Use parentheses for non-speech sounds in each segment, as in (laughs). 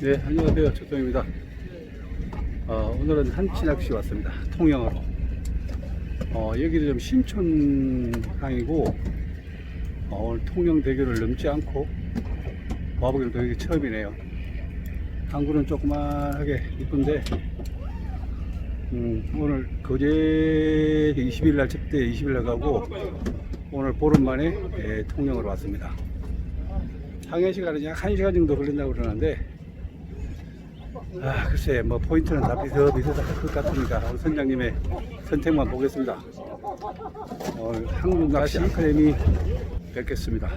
네, 안녕하세요. 조정입니다. 어, 오늘은 한치 낚시 왔습니다. 통영으로. 어, 여기도 좀 신촌항이고, 어, 오늘 통영대교를 넘지 않고, 와보기는 또 여기 처음이네요. 항구는 조그만하게 이쁜데, 음, 오늘 거제 20일 날 접대 20일 날 가고, 오늘 보름 만에 예, 통영으로 왔습니다. 항해 시간은 약 1시간 정도 걸린다고 그러는데, 아, 글쎄, 뭐, 포인트는 다 비슷비슷할 것 같으니까, 우리 선장님의 선택만 보겠습니다. 오늘 한국 낚시 아카데미 뵙겠습니다.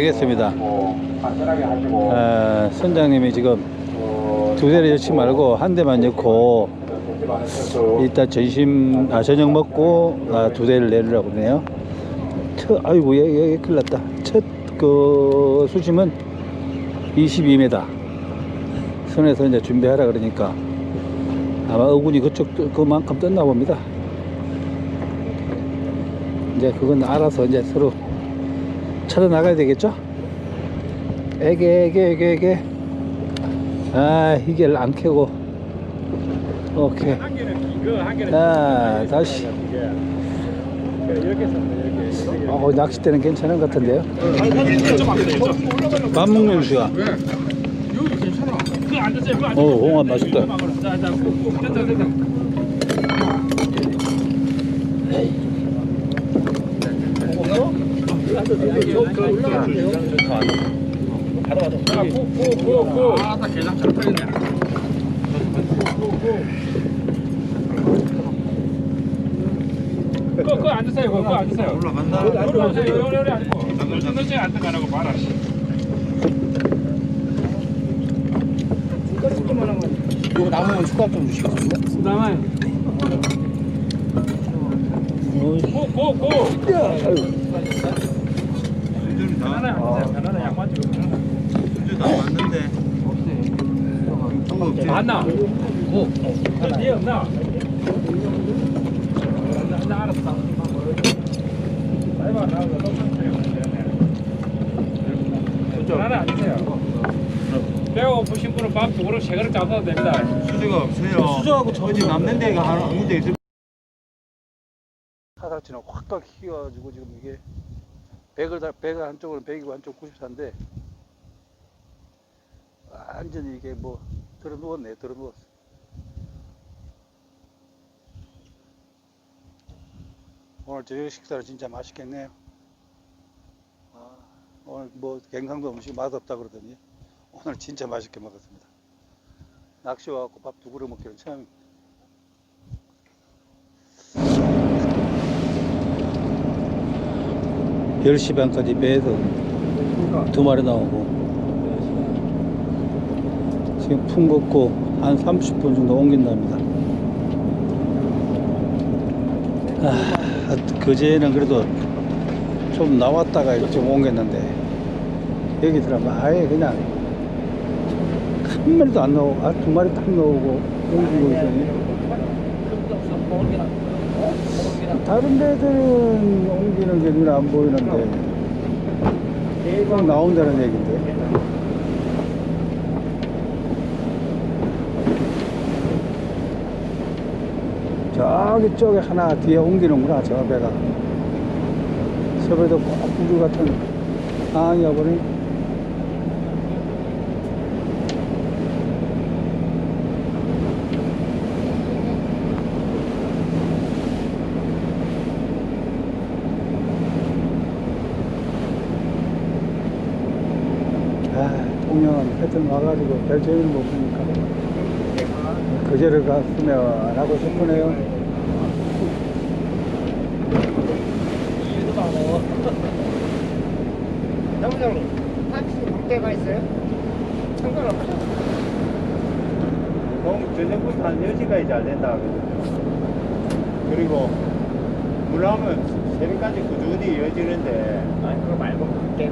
캐스팅했습니다. 아, 선장님이 지금 두 대를 넣지 말고 한 대만 넣고 일단 점심 아 저녁 먹고 아, 두 대를 내리라고 그러네요. 첫 아이고 얘, 얘, 얘 큰일 났다. 첫 그 수심은 22m. 선에서 이제 준비하라 그러니까 아마 어군이 그쪽 그만큼 떴나 봅니다. 이제 그건 알아서 이제 서로 찾아 나가야 되겠죠? 에게 에게 에게 에게. 아 이게 안 켜고. 오케이. 자 다시. 어 낚싯대는 괜찮은 것 같은데요? 밥 먹는 시간 어 홍합 맛있다 그거 그거 앉으세요. 그거 앉으세요. 올라간다. 올라가세요. 요리 요리 앉고. 늦게 앉는 거라고 봐라. 이거 남으면 추가 좀 주시겠어요? 남아요. 고고 고. 편안해 앉으세요. 편안해 양반 좀. 다 왔는데 맞나? 오. 뒤에 없나? 나, 나 알았어. 해봐 나 편안해 앉으세요. 배가 고프신 분은 밥 두 그릇 세 그릇 잡아도 됩니다. 수저가 없어요 수저하고 저지 남는 데가 아무 데 있을 사살치는 확딱 휘어가지고 지금 이게 백을 다 백을 한쪽으로 100이고 한쪽 94인데 완전히 이게 뭐 들어 누웠네 들어 누웠어. 오늘 저녁 식사를 진짜 맛있겠네요. 아, 오늘 뭐 갱상도 음식 맛없다 그러더니 오늘 진짜 맛있게 먹었습니다. 낚시 와갖고 밥 두 그릇 먹기는 처음입니다. 10시 반까지 배에서 두 마리 나오고 지금 풍 걷고 한 30분 정도 옮긴답니다. 아, 그제는 그래도 좀 나왔다가 좀 옮겼는데 여기 들어가면 아예 그냥 한 마리도 안 나오고 아, 두 마리 딱 나오고 옮기고 있어요. 다른 데들은 옮기는 게 눈에 안 보이는데 계속 나온다는 얘긴데. 저기 쪽에 하나 뒤에 옮기는구나 저 배가. 저 배도 꼭 우리 같은 상황이야 버리 아, 통영은 하여튼 와가지고 별 재미는 못 보니까 그제를 갔으면 하고 싶으네요. 이유도 많아. 남장님, 타ksi 관계가 있어요? 상관없죠. 공 저녁부터 한 10시까지 잘 된다. 그리고 물하면 새벽까지 꾸준히 이어지는데 아니, 그거 말고 관계.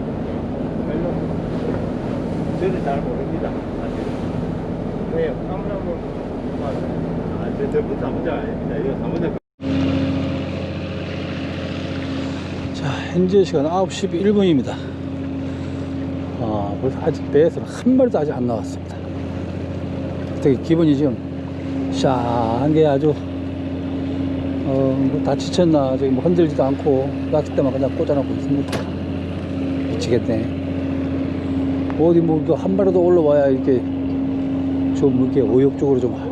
별로 저는 잘 모릅니다. 사실은. 왜요? 아무나 아, 저 전부 사무장 아닙니다. 이거 사무장 자, 현재 시간 9시 1분입니다. 아, 벌써 아직 배에서 한 마리도 아직 안 나왔습니다. 되게 기분이 지금 샤한 게 아주 어, 뭐다 지쳤나 저기 뭐 흔들지도 않고 낚싯대만 그냥 꽂아놓고 있습니다. 미치겠네. 어디 뭐한 마리도 올라와야 이렇게 좀 이렇게 의욕적으로 좀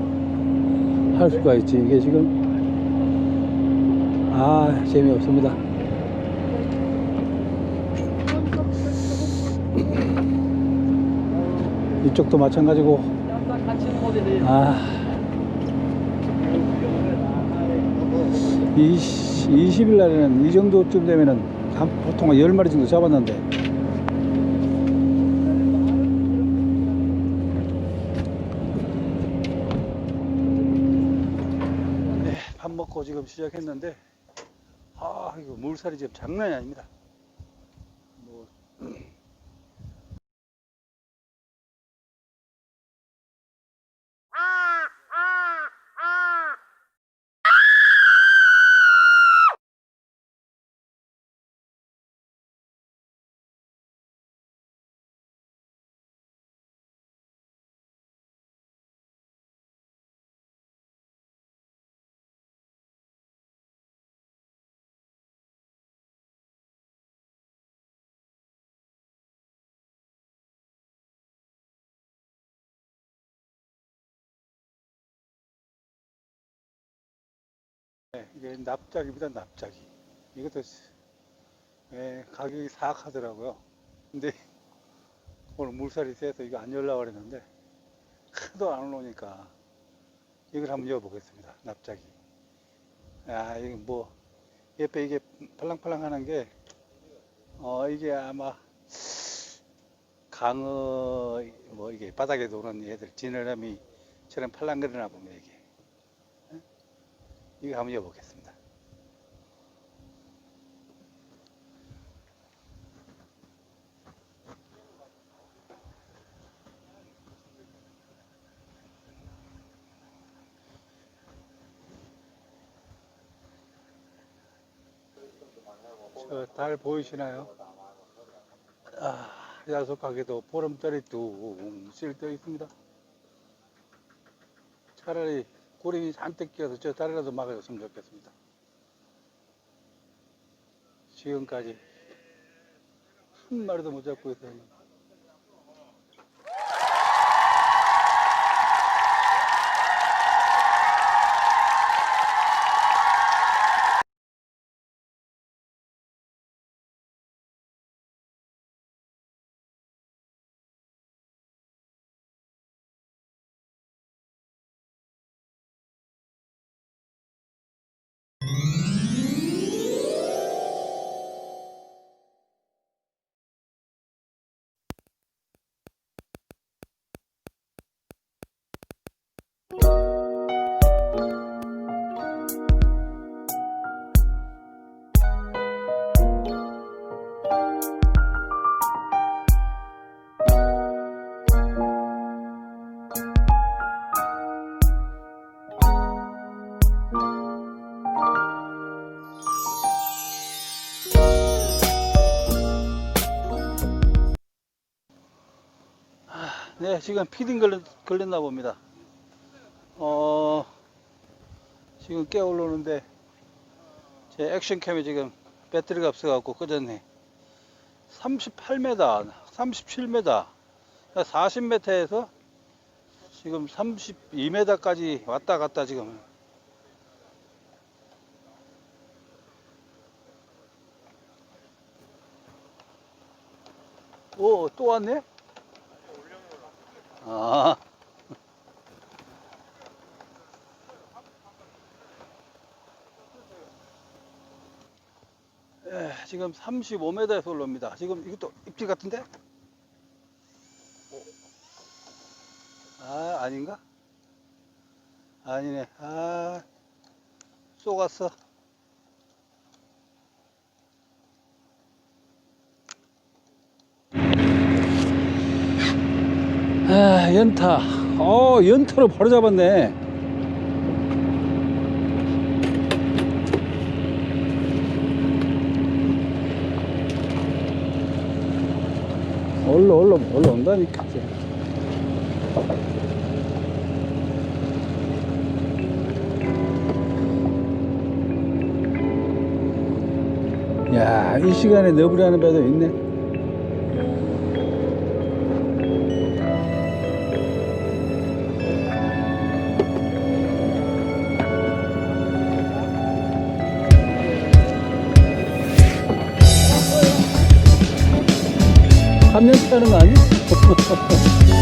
할 수가 있지. 이게 지금 아 재미없습니다. 이쪽도 마찬가지고 아 20, 20일 날에는 이 정도쯤 되면은 한 보통 한 10마리 정도 잡았는데 네, 밥 먹고 지금 시작했는데 아 이거 물살이 지금 장난이 아닙니다 네, 이게 납작입니다, 납작이. 이것도 예, 가격이 사악하더라고요. 근데 오늘 물살이 세서 이거 안 열라고 그랬는데 하도 안 올라오니까 이걸 한번 여보겠습니다. 납작이. 아, 이거 뭐 옆에 이게 팔랑팔랑 하는 게 어, 이게 아마 강어 뭐 이게 바닥에 도는 애들 지느러미처럼 팔랑거리나 보면 이게 이거 한번 여보겠습니다. 저달 보이시나요? 아, 야속하게도 보름달이 둥실 떠 있습니다. 차라리 구름이 잔뜩 끼어서 저 달이라도 막아줬으면 좋겠습니다. 지금까지 한 마리도 못 잡고 있어요. Mm-hmm. 지금 피딩 걸렸, 걸렸나 봅니다. 어, 지금 깨 올라오는데, 제 액션캠이 지금 배터리가 없어갖고 꺼졌네. 38m, 37m, 40m에서 지금 32m까지 왔다 갔다 지금. 오, 또 왔네? 아. 에, 지금 35m에서 올라옵니다. 지금 이것도 입질 같은데? 아, 아닌가? 아니네. 아, 쏘갔어. 아, 연타. 어, 연타로 바로 잡았네. 올라, 올라, 올라온다니까. 이제. 야, 이 시간에 너브리하는 배도 있네. 타는 거 아니야?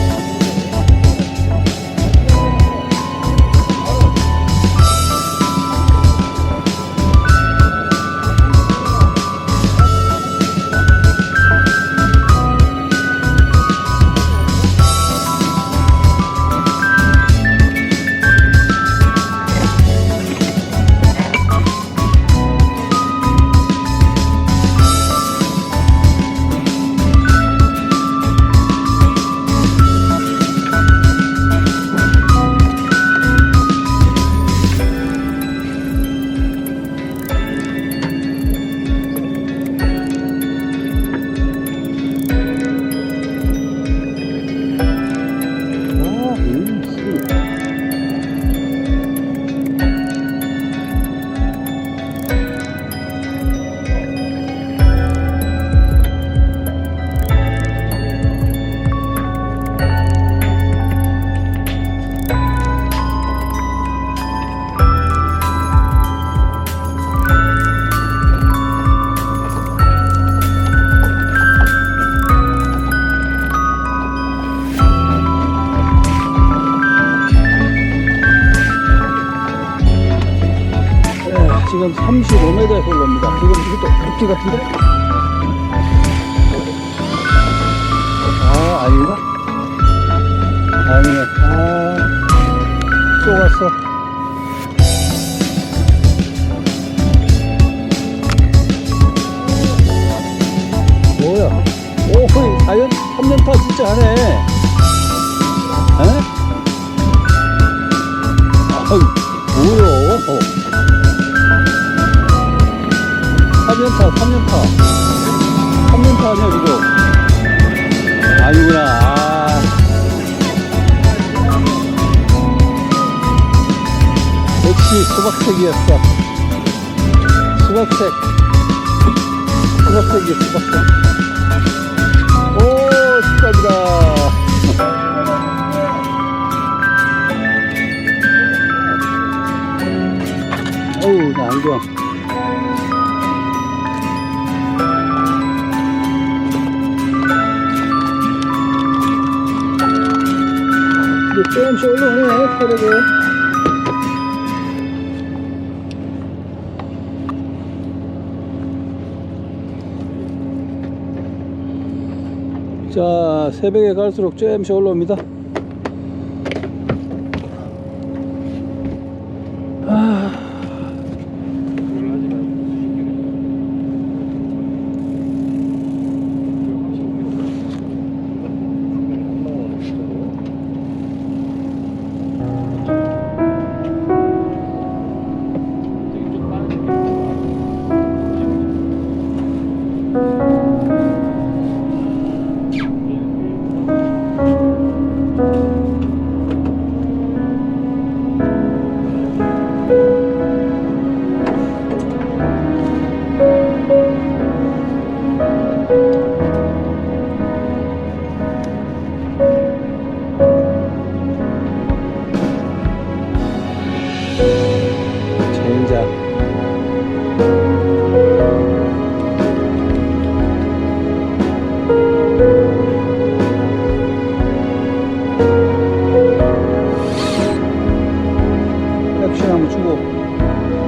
35m에서 올라옵니다. 지금 이것도 급지 같은데? 아, 아닌가? 아니네. 아, 쏘갔어. 뭐야? 오, 거의 4년, 3년파 진짜 하네. 에? 아유, 3년타, 3년타. 3년타 아니야, 지금. 아니구나. 아. 역시 수박색이었어. 수박색. 수박색이야, 수박색. 오, 축하합니다. 어우, 나 안경. 근 조금씩 올라오네, 체력이. 자, 새벽에 갈수록 조금씩 올라옵니다. Thank you.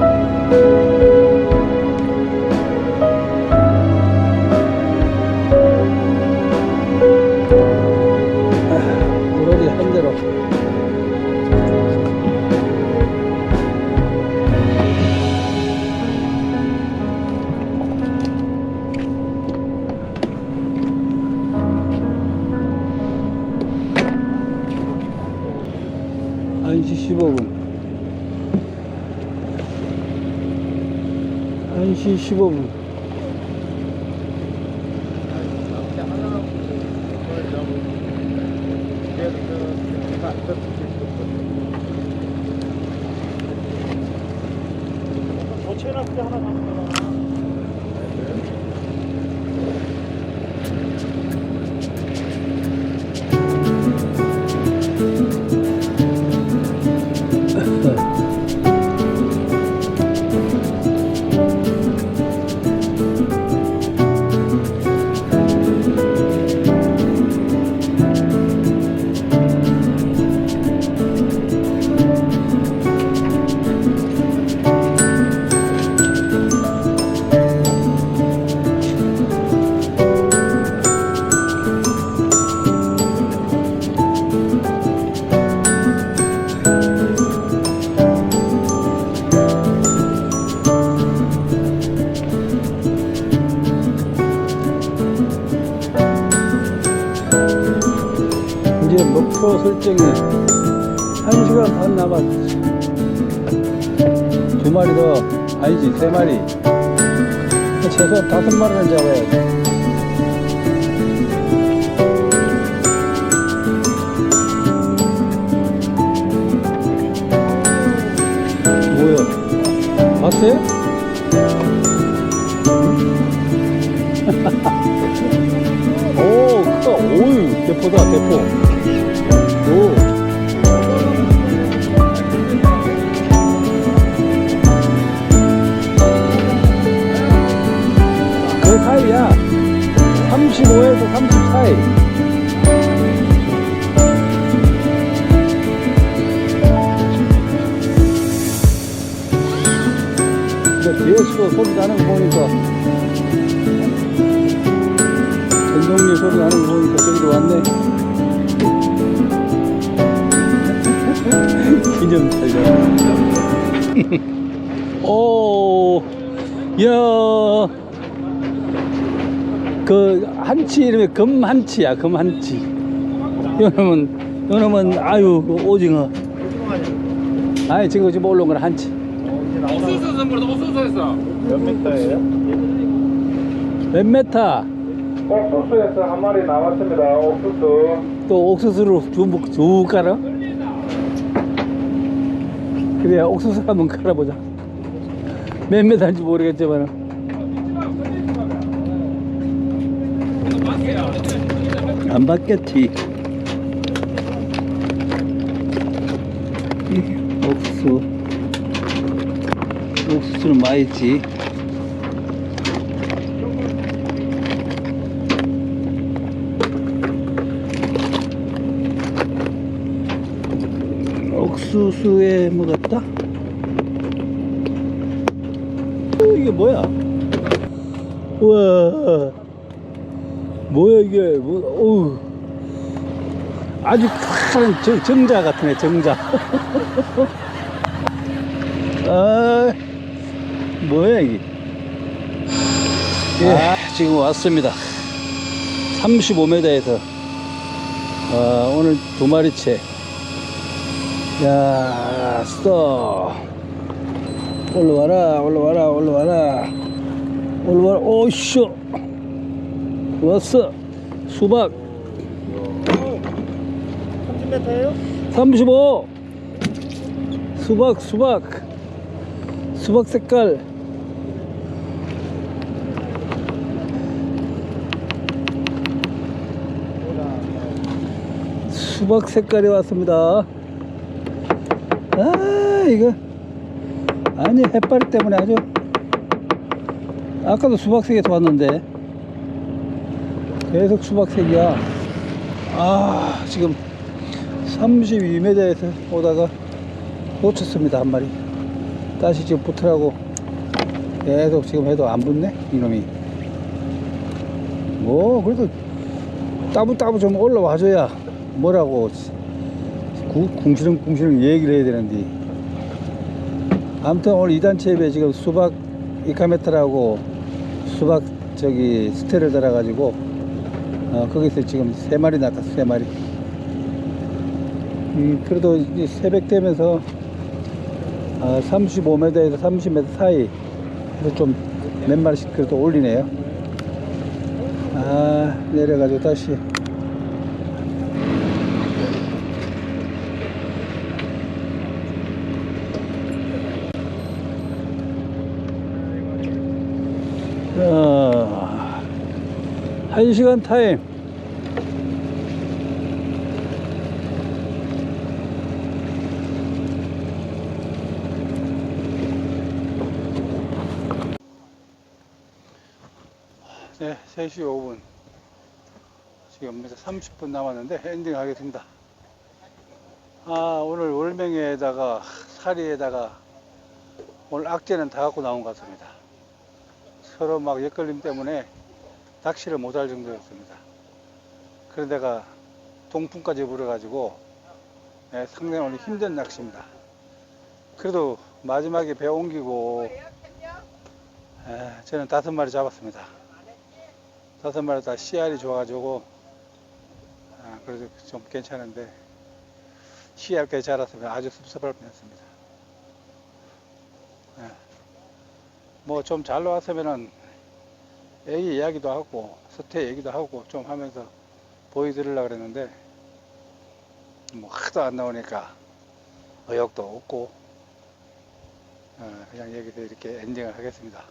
세 마리 최소한 다섯 마리는 잡아야지 뭐야 봤어요? (laughs) 오, 크다. 오이, 대포다, 대포. 35에서 30 사이. 근데 뒤에서 소리 나는 거 보니까 전동리 소리 나는 거 보니까 저기도 왔네. (laughs) 기념 촬영. (laughs) 오, 야, 그 한치 이름이 금한치야, 금한치. 요놈은, 요놈은 아유, 그 오징어. 아니 지금 지금 올라온 건 한치. 옥수수 선물도 옥수수에서. 몇 미터예요? 몇 메타? 옥수수에서 한 마리 나왔습니다. 옥수수. 또 옥수수로 쭉, 쭉 깔아? 그래 옥수수 한번 깔아보자 몇 메타인지 모르겠지만 안 받겠지 이 옥수수 옥수수는 많이 있지 옥수수에 묻었다? 어, 이게 뭐야? 우와 뭐야 이게? 뭐, 어우. 아주 큰 정, 정자 같으네 정자. (laughs) 아 뭐야 이게? 아, 지금 왔습니다. 35m에서 아, 오늘 두 마리채 야, 스톱. 올라와라, 올라와라, 올라와라. 올라와라, 오쇼. 왔어. 수박 30m예요? 35. 수박, 수박. 수박 색깔. 수박 색깔이 왔습니다. 아, 이거. 아니, 햇발 때문에 아주. 아까도 수박색에서 왔는데. 계속 수박색이야. 아, 지금 32m에서 오다가 놓쳤습니다, 한 마리. 다시 지금 붙으라고 계속 지금 해도 안 붙네, 이놈이. 뭐, 그래도 따부따부 좀 올라와 줘야 뭐라고 구- 궁시렁궁시렁 얘기를 해야 되는데 아무튼 오늘 2단 체입에 지금 수박 이카메타라고 수박 저기 스테를 달아가지고 어, 거기서 지금 세 마리 낚았어 세 마리 음, 그래도 이 새벽 되면서 아, 35m에서 30m 사이 에서 좀 몇 마리씩 그래도 올리네요. 아, 내려가지고 다시. 1시간 타임. 네 3시 5분. 지금 이제 30분 남았는데 엔딩 하겠습니다. 아 오늘 월맹에다가 사리에다가 오늘 악재는 다 갖고 나온 것 같습니다. 서로 막 옆걸림 때문에 낚시를 못 할 정도였습니다. 그런데가 동풍까지 불어가지고 네, 상당히 힘든 낚시입니다. 그래도 마지막에 배 옮기고 에, 저는 다섯 마리 잡았습니다. 다섯 마리 다 씨알이 좋아가지고 아, 그래도 좀 괜찮은데 씨알까지 자랐으면 아주 섭섭할 뻔했습니다. 뭐좀 잘 나왔으면은 애기 이야기도 하고 서태 얘기도 하고 좀 하면서 보여드리려고 그랬는데 뭐 하도 안 나오니까 의욕도 없고 어, 그냥 여기서 이렇게 엔딩을 하겠습니다.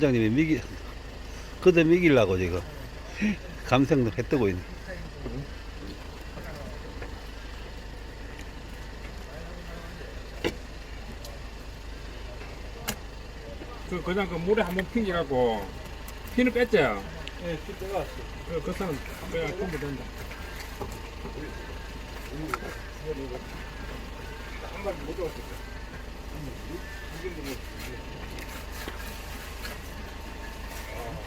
선장님이 미기 그대 미기려고 지금 감성도 해 뜨고 있네. 그 그냥 그 물에 한번 핑계갖고 피는 뺐죠. 예, 뒷배가 왔어. 그, 그 사람 그냥 공부 된다. 한 마리 못 잡았어.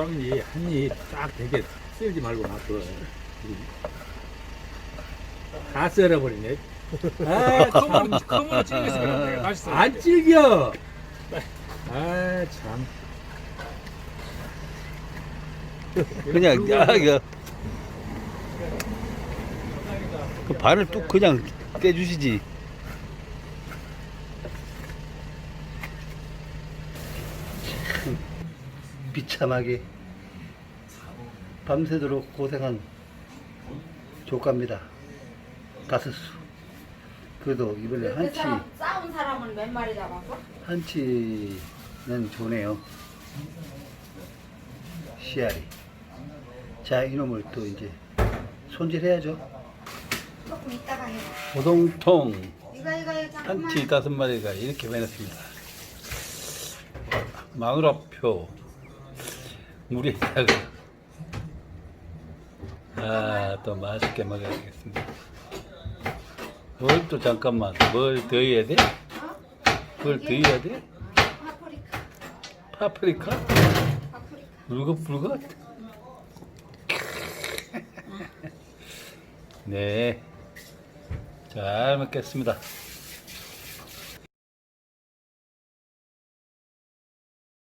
호랑이 한입 딱 되게 쓸지 말고 놔둬. 다 썰어버리네. 아, 썰어. 안 찔겨! 아, 참. 그냥 야 이거 그 발을 뚝 그냥 떼주시지. 비참하게 밤새도록 고생한 조카입니다. 가스수. 그래도 이번에 그 한치 사람 싸운 사람은 몇 마리 잡았어? 한치는 좋네요. 씨알이. 자 이놈을 또 이제 손질해야죠. 조금 이따가 해. 고동통 이거 이거 잠깐만. 한치 다섯 마리가 이렇게 변했습니다. 마누라표 물에 작은 아또 맛있게 먹어야 되겠습니다. 뭘 또 잠깐만 뭘 더 해야 돼? 뭘 더 해야 돼? 파프리카. 물긋물긋? 네. 잘 먹겠습니다.